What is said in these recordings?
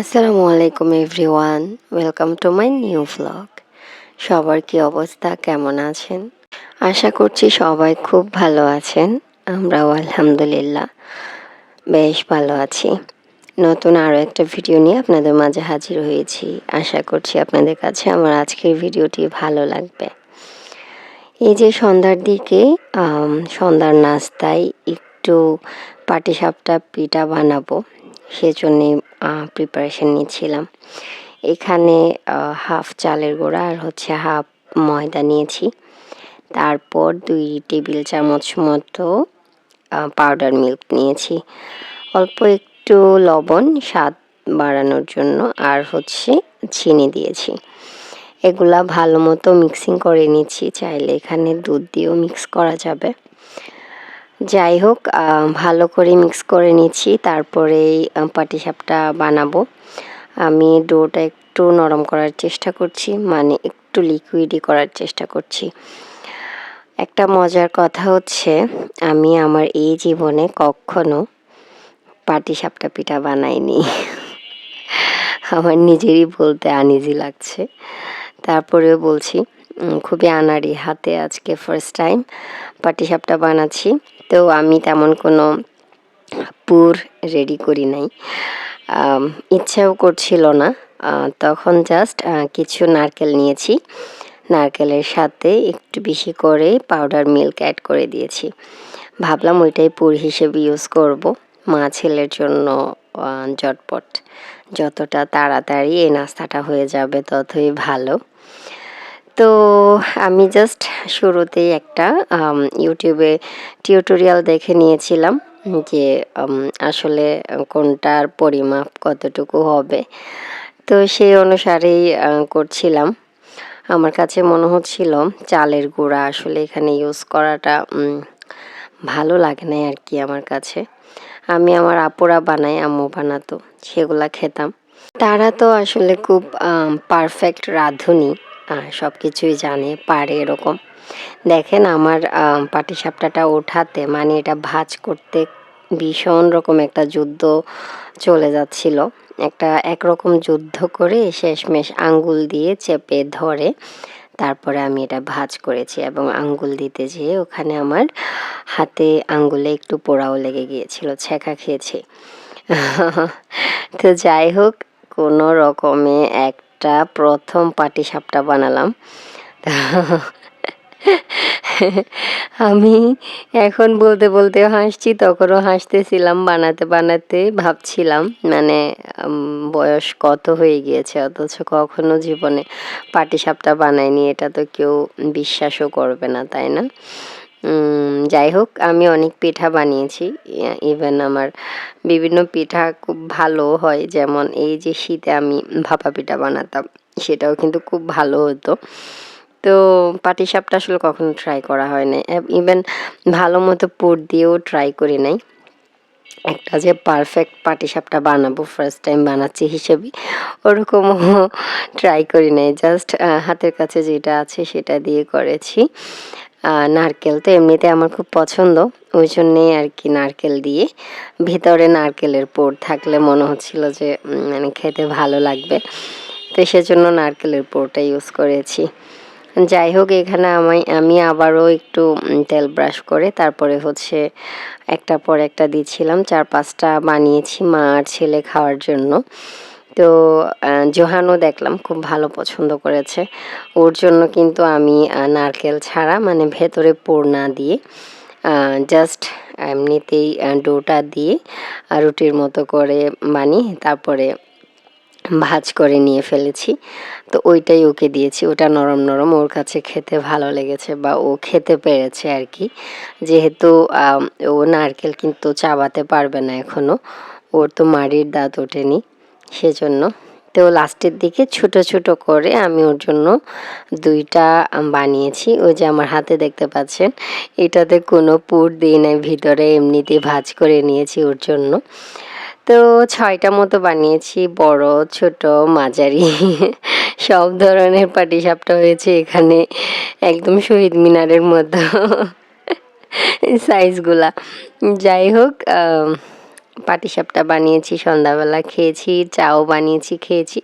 আসসালামু আলাইকুম everyone. Welcome to my new vlog সবার কি অবস্থা? কেমন আছেন? আশা করছি সবাই খুব ভালো আছেন। আমরাও আলহামদুলিল্লাহ বেশ ভালো আছি। নতুন আরও একটা ভিডিও নিয়ে আপনাদের মাঝে হাজির হয়েছি। আশা করছি আপনাদের কাছে আমার আজকের ভিডিওটি ভালো লাগবে। এই যে সন্ধ্যার দিকে সন্ধ্যার নাস্তায় একটু পাটিসাপটা পিঠা বানাবো, সেজন্যে প্রিপারেশন নিচ্ছিলাম। এখানে হাফ চালের গুঁড়া আর হচ্ছে হাফ ময়দা নিয়েছি। তারপর দুই টেবিল চামচ মতো পাউডার মিল্ক নিয়েছি। অল্প একটু লবণ, স্বাদ বাড়ানোর জন্য আর হচ্ছে চিনি দিয়েছি। এগুলা ভালো মতো মিক্সিং করে নিচ্ছি, চাইলে এখানে দুধ দিয়েও মিক্স করা যাবে। যাই হোক ভালো করে মিক্স করে নিচ্ছি, তারপরে পাটিসাপটা বানাবো। আমি ডোটা একটু নরম করার চেষ্টা করছি মানে একটু লিকুইডই করার চেষ্টা করছি। একটা মজার কথা হচ্ছে, আমি আমার এই জীবনে কখনো পাটিসাপটা পিঠা বানাইনি। আমার নিজেরই বলতে আনিজি লাগছে। তারপরেও বলছি খুবই আনাড়ি হাতে আজকে ফার্স্ট টাইম পাটিসাপটা বানাচ্ছি। তো আমি তেমন কোনো পুর রেডি করি নাই। ইচ্ছাও করছিল না। তখন জাস্ট কিছু নারকেল নিয়েছি। নারকেলের সাথে একটু বেশি করে পাউডার মিল্ক অ্যাড করে দিয়েছি। ভাবলাম ওইটাই পুর হিসেবে ইউজ করব। মা ছেলের জন্য জটপট যতটা তাড়াতাড়ি এই নাস্তাটা হয়ে যাবে ততই ভালো। তো আমি জাস্ট শুরুতেই একটা ইউটিউবে টিউটোরিয়াল দেখে নিয়েছিলাম যে আসলে কোনটার পরিমাপ কতটুকু হবে। তো সেই অনুসারেই করছিলাম। আমার কাছে মনে হচ্ছিল চালের গুঁড়া আসলে এখানে ইউজ করাটা ভালো লাগে না আর কি আমার কাছে। আমি আমার আপুরা বানাই, আম্মু বানাতো, সেগুলা খেতাম। তারা তো আসলে খুব পারফেক্ট রাঁধুনি। সব কিছুই জানে, পারে এরকম। দেখেন আমার পাটিসাপটাটা ওঠাতে মানে এটা ভাজ করতে ভীষণ রকম একটা যুদ্ধ চলে যাচ্ছিল। একটা একরকম যুদ্ধ করে শেষমেশ আঙ্গুল দিয়ে চেপে ধরে, তারপরে আমি এটা ভাজ করেছি এবং আঙ্গুল দিতে যেয়ে ওখানে আমার হাতে আঙ্গুলে একটু পোড়াও লেগে গিয়েছিল ছেঁকা খেয়েছি। তো যাই হোক, কোনো রকমে একটা প্রথম পাটিসাপটা বানালাম। আমি এখন বলতে বলতে হাসছি, তখনও হাসতেছিলাম, বানাতে বানাতে ভাবছিলাম মানে বয়স কত হয়ে গিয়েছে, অথচ কখনো জীবনে পাটিসাপটা বানায়নি এটা তো কেউ বিশ্বাসও করবে না, তাই না? যাই হোক, আমি অনেক পিঠা বানিয়েছি। ইভেন আমার বিভিন্ন পিঠা খুব ভালো হয়। যেমন এই যে শীতে আমি ভাপা পিঠা বানাতাম, সেটাও কিন্তু খুব ভালো হতো। তো পাটিসাপটা আসলে কখনো ট্রাই করা হয় নাই। ইভেন ভালো মতো পুর দিয়েও ট্রাই করি নাই। একটা যে পারফেক্ট পাটিসাপটা বানাবো ফার্স্ট টাইম বানাচ্ছি হিসেবে, ওরকমও ট্রাই করি নাই। জাস্ট হাতের কাছে যেটা আছে সেটা দিয়ে করেছি। নারকেল। তো এমনিতে আমার খুব পছন্দ। ওই জন্যেই আর কি নারকেল দিয়ে। ভিতরে নারকেলের পুর থাকলে মনে হচ্ছিল যে মানে খেতে ভালো লাগবে। তো সেজন্য নারকেলের পুরটা ইউজ করেছি। যাই হোক, এখানে আমি আমি আবারও একটু তেল ব্রাশ করে তারপরে হচ্ছে একটা পর একটা দিচ্ছিলাম। চার পাঁচটা বানিয়েছি মা আর ছেলে খাওয়ার জন্য। তো জোহানও দেখলাম খুব ভালো পছন্দ করেছে। ওর জন্য কিন্তু আমি নারকেল ছাড়া মানে ভেতরে পোড় না দিয়ে জাস্ট এমনিতেই ডোটা দিয়ে রুটির মতো করে বানিয়ে তারপরে ভাজ করে নিয়ে ফেলেছি। তো ওইটাই ওকে দিয়েছি। ওটা নরম নরম ওর কাছে খেতে ভালো লেগেছে বা ও খেতে পেরেছে আর কি। যেহেতু ও নারকেল কিন্তু চাবাতে পারবে না এখনও ওর তো মাড়ির দাঁত ওঠেনি। সেজন্য। তো লাস্টের দিকে ছোট ছোট করে আমি ওর জন্য দুইটা বানিয়েছি। ওই যে আমার হাতে দেখতে পাচ্ছেন, এটাতে কোনো পুর দিই নাই, ভিতরে এমনিতে ভাজ করে নিয়েছি ওর জন্য। তো ছয়টা মতো বানিয়েছি, বড়, ছোট, মাঝারি, সব ধরনের পাটিসাপটা হয়েছে এখানে, একদম শহীদ মিনারের মতো সাইজগুলা যাই হোক পাটিসাপটা বানিয়েছি, সন্ধ্যাবেলা খেয়েছি, চাও বানিয়েছি, খেয়েছি।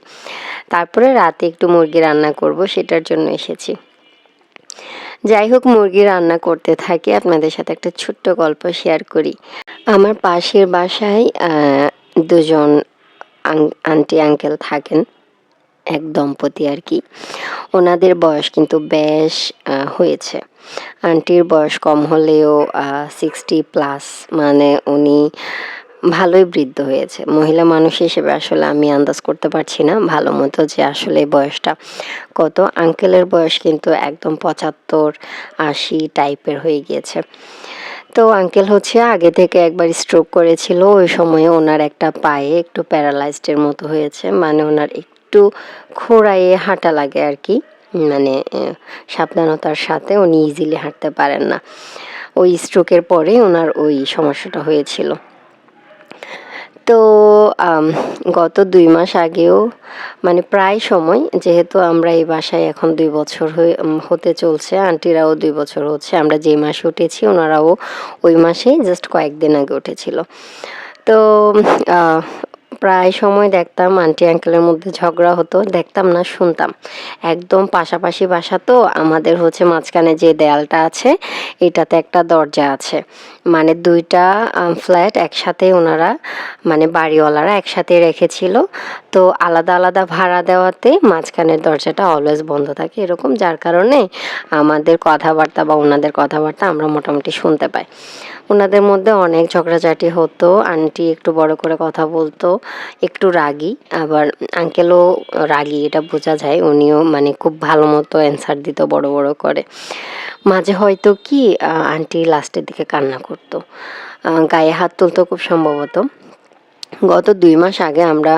তারপরে রাতে একটু মুরগি রান্না করব, সেটার জন্য এসেছি। যাই হোক, মুরগি রান্না করতে থাকি, আপনাদের সাথে একটা ছোট্ট গল্প শেয়ার করি। আমার পাশের বাসায় দুজন আন্টি আঙ্কেল থাকেন, এক দম্পতি আর কি। ওনাদের বয়স কিন্তু বেশ হয়েছে। আন্টির বয়স কম হলেও সিক্সটি প্লাস মানে উনি ভালোই বৃদ্ধ হয়েছে। মহিলা মানুষ হিসেবে আসলে আমি আন্দাজ করতে পারছি না। ভালো মতো যে আসলে বয়সটা কত। আঙ্কেলের বয়স কিন্তু একদম পঁচাত্তর, আশি টাইপের হয়ে গিয়েছে। তো আঙ্কেল হচ্ছে আগে থেকে একবার স্ট্রোক করেছিল। ওই সময়ে ওনার একটা পায়ে একটু প্যারালাইজডের মতো হয়েছে। মানে ওনার একটু খোঁড়াইয়ে হাঁটা লাগে আর কি। মানে সাবধানতার সাথে উনি ইজিলি হাঁটতে পারেন না। ওই স্ট্রোকের পরে ওনার ওই সমস্যাটা হয়েছিল। তো গত দুই মাস আগেও মানে প্রায় সময়, যেহেতু আমরা এই বাসায় এখন দুই বছর হয়ে হতে চলছে, আন্টিরাও দুই বছর হচ্ছে, আমরা যে মাসে উঠেছি, ওনারাও ওই মাসেই জাস্ট কয়েকদিন আগে উঠেছিল। তো প্রায় সময় দেখতাম আন্টি আঙ্কেলের মধ্যে ঝগড়া হতো, দেখতাম না, শুনতাম। একদম পাশাপাশি বাসা তো, আমাদের হচ্ছে মাঝখানে যে দেয়ালটা আছে, এটাতে একটা দরজা আছে। মানে দুইটা ফ্ল্যাট একসাথে ওনারা মানে বাড়িওয়ালারা একসাথে রেখেছিল। তো আলাদা আলাদা ভাড়া দেওয়াতে মাঝখানের দরজাটা অলওয়েজ বন্ধ থাকে। এরকম যার কারণে আমাদের কথাবার্তা বা ওনাদের কথাবার্তা আমরা মোটামুটি শুনতে পাই। ওনাদের মধ্যে অনেক ঝগড়াঝাটি হতো। আন্টি একটু বড় করে কথা বলতো, একটু রাগি। আবার আঙ্কেলও রাগি, এটা বোঝা যায়। উনিও মানে খুব ভালো মতো অ্যান্সার দিত বড় বড় করে। মাঝে হয়তো কি আন্টি লাস্টের দিকে কান্না করতো। গায়ে হাত তুলতো খুব সম্ভবত। গত দুই মাস আগে আমরা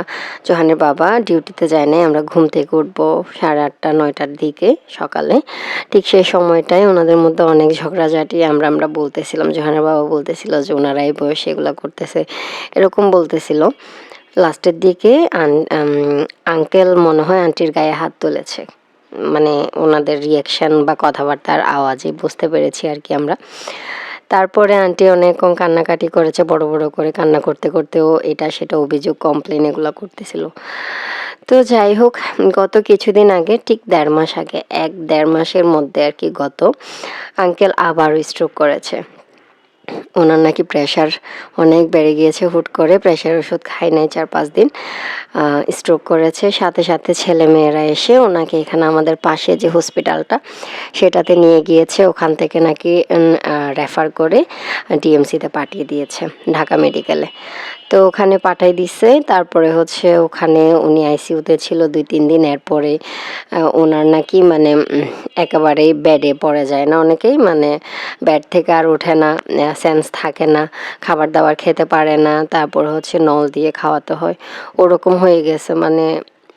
জোহানের বাবা ডিউটিতে যাই নাই, আমরা ঘুম থেকে উঠবো সাড়ে আটটা, নয়টার দিকে সকালে। ঠিক সেই সময়টায় ওনাদের মধ্যে অনেক ঝগড়াঝাটি, আমরা আমরা বলতেছিলাম জোহানের বাবা বলতেছিল যে ওনারা এই বয়সে এগুলো করতেছে, এরকম বলতেছিল। লাস্টের দিকে আঙ্কেল মনে হয় আন্টির গায়ে হাত তুলেছে। মানে ওনাদের রিয়াকশন বা কথাবার্তার আওয়াজে বুঝতে পেরেছি আর কি আমরা। তারপরে আন্টি অনেকক্ষণ কান্নাকাটি করেছে, বড় বড় করে কান্না করতে করতেও এটা সেটা অভিযোগ কমপ্লেন এগুলো করতেছিল। তো যাই হোক, গত কিছুদিন আগে, ঠিক দেড় মাস আগে, এক দেড় মাসের মধ্যে আর কি গত আঙ্কেল আবারও স্ট্রোক করেছে। ওনার নাকি প্রেশার অনেক বেড়ে গিয়েছে, হুট করে প্রেশার ওষুধ খাই নাই চার পাঁচ দিন। স্ট্রোক করেছে, সাথে সাথে ছেলে মেয়েরা এসে ওনাকে এখানে আমাদের পাশে যে হসপিটালটা সেটাতে নিয়ে গিয়েছে। ওখান থেকে নাকি রেফার করে ডিএমসিতে পাঠিয়ে দিয়েছে ঢাকা মেডিকেলে তো ওখানে পাঠাই দিছে। তারপরে হচ্ছে ওখানে উনি আইসিইউতে ছিল দুই, তিন দিন। এরপরে ওনার নাকি মানে একেবারেই বেডে পড়ে যায় না অনেকেই। মানে ব্যাড থেকে আর ওঠে না সেন্স থাকে না খাবার দাবার খেতে পারে না। তারপর হচ্ছে নল দিয়ে খাওয়াতে হয়। ওরকম হয়ে গেছে। মানে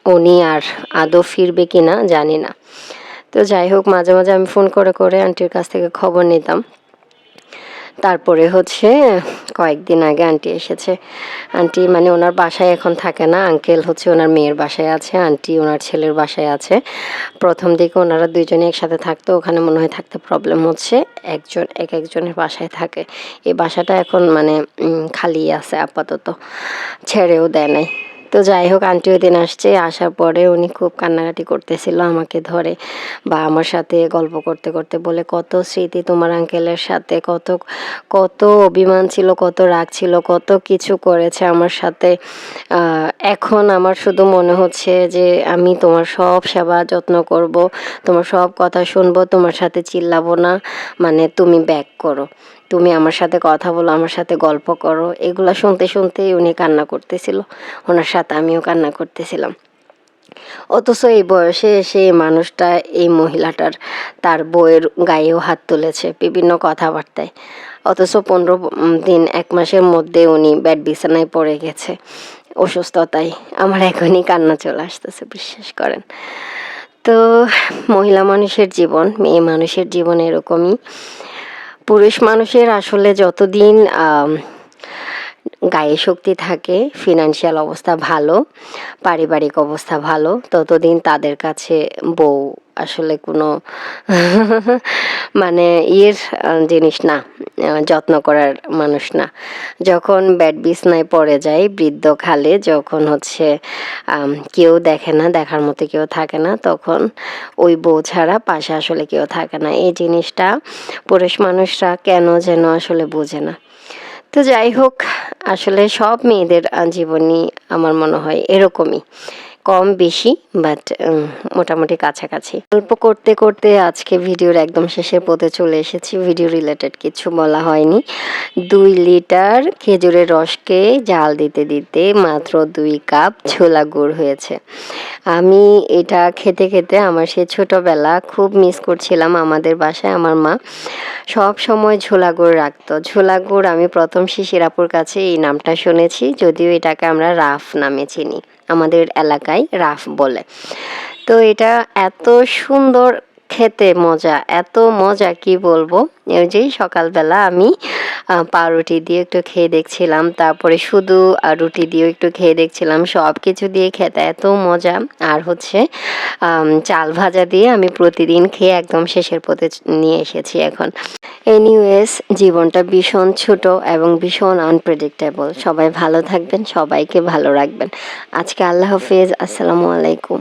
উনি আর আদৌ ফিরবে কি না জানি না। তো যাই হোক, মাঝে মাঝে আমি ফোন করে করে আন্টির কাছ থেকে খবর নিতাম। তারপরে হচ্ছে কয়েকদিন আগে আন্টি এসেছে। আন্টি মানে ওনার বাসায় এখন থাকে না, আঙ্কেল হচ্ছে ওনার মেয়ের বাসায় আছে, আন্টি ওনার ছেলের বাসায় আছে। প্রথম দিকে ওনারা দুইজনে একসাথে থাকতো, ওখানে মনে হয় থাকতে প্রবলেম হচ্ছে, একজন, এক একজনের বাসায় থাকে। এই বাসাটা এখন মানে খালি আছে আপাতত, ছেড়েও দেয় নাই। তো যাই হোক, আন্টি ওই দিন আসছে। আসার পরে উনি খুব কান্নাকাটি করতেছিল আমাকে ধরে বা আমার সাথে গল্প করতে করতে বলে, কত স্মৃতি তোমার আঙ্কেলের সাথে, কত কত অভিমান ছিল, কত রাগ ছিল, কত কিছু করেছে আমার সাথে। এখন আমার শুধু মনে হচ্ছে যে আমি তোমার সব সেবা যত্ন করব, তোমার সব কথা শুনব, তোমার সাথে চিল্লাবো না মানে তুমি ব্যাক করো। তুমি আমার সাথে কথা বলো, আমার সাথে গল্প করো। এগুলা শুনতে শুনতেই উনি কান্না করতেছিল। ওনার সাথে আমিও কান্না করতেছিলাম। অথচ এই বয়সে এসে এই মানুষটা, এই মহিলাটার তার বইয়ের গায়েও হাত তুলেছে বিভিন্ন কথাবার্তায়। অথচ পনেরো দিন, এক মাসের মধ্যে উনি ব্যাড বিছানায় পড়ে গেছে অসুস্থতায়। আমার এখনই কান্না চলে আসতেছে, বিশ্বাস করেন। তো মহিলা মানুষের জীবন, মেয়ে মানুষের জীবন এরকমই। পুরুষ মানুষের আসলে যতদিন গায়ে শক্তি থাকে ফিনান্সিয়াল অবস্থা ভালো, পারিবারিক অবস্থা ভালো, ততদিন তাদের কাছে বউ আসলে কোনো মানে ইয়ের জিনিস না যত্ন করার মানুষ না। যখন ব্যাড বিছনায় পড়ে যায় বৃদ্ধ খালে, যখন হচ্ছে কেউ দেখে না, দেখার মতো কেউ থাকে না, তখন ওই বউ ছাড়া পাশে আসলে কেউ থাকে না। এই জিনিসটা পুরুষ মানুষরা কেন যেন আসলে বোঝে না। তো যাই হোক, আসলে সব মেয়েদের জীবনই আমার মনে হয় এরকমই। কম বেশি বাট মোটামুটি কাছাকাছি। গল্প করতে করতে আজকে ভিডিওর একদম শেষের পথে চলে এসেছি। ভিডিও রিলেটেড কিছু বলা হয়নি। দুই লিটার খেজুরের রসকে জাল দিতে দিতে মাত্র দুই কাপ ছোলা গুড় হয়েছে। আমি এটা খেতে খেতে আমার সে ছোটবেলা খুব মিস করছিলাম আমাদের বাসায় আমার মা। সব সময় ঝোলা গুড় রাখতো। ঝোলা গুড় আমি প্রথম শিশিরাপুর কাছে এই নামটা শুনেছি, যদিও এটাকে আমরা রাফ নামে চিনি। আমাদের এলাকায় রাফ বলে। তো এটা এত সুন্দর খেতে মজা এত মজা কি বলব? ওই যে সকালবেলা আমি পাউরুটি দিয়ে একটু খেয়ে দেখছিলাম তারপরে শুধু আহ, রুটি দিয়ে একটু খেয়ে দেখছিলাম সব কিছু দিয়ে খেতে এত মজা। আর হচ্ছে চাল ভাজা দিয়ে আমি প্রতিদিন খেয়ে একদম শেষের পথে নিয়ে এসেছি এখন। এনিওয়েজ জীবনটা ভীষণ ছোট এবং ভীষণ আনপ্রেডিক্টেবল সবাই ভালো থাকবেন সবাইকে ভালো রাখবেন। আজকে আল্লাহ হাফিজ আসসালামু আলাইকুম।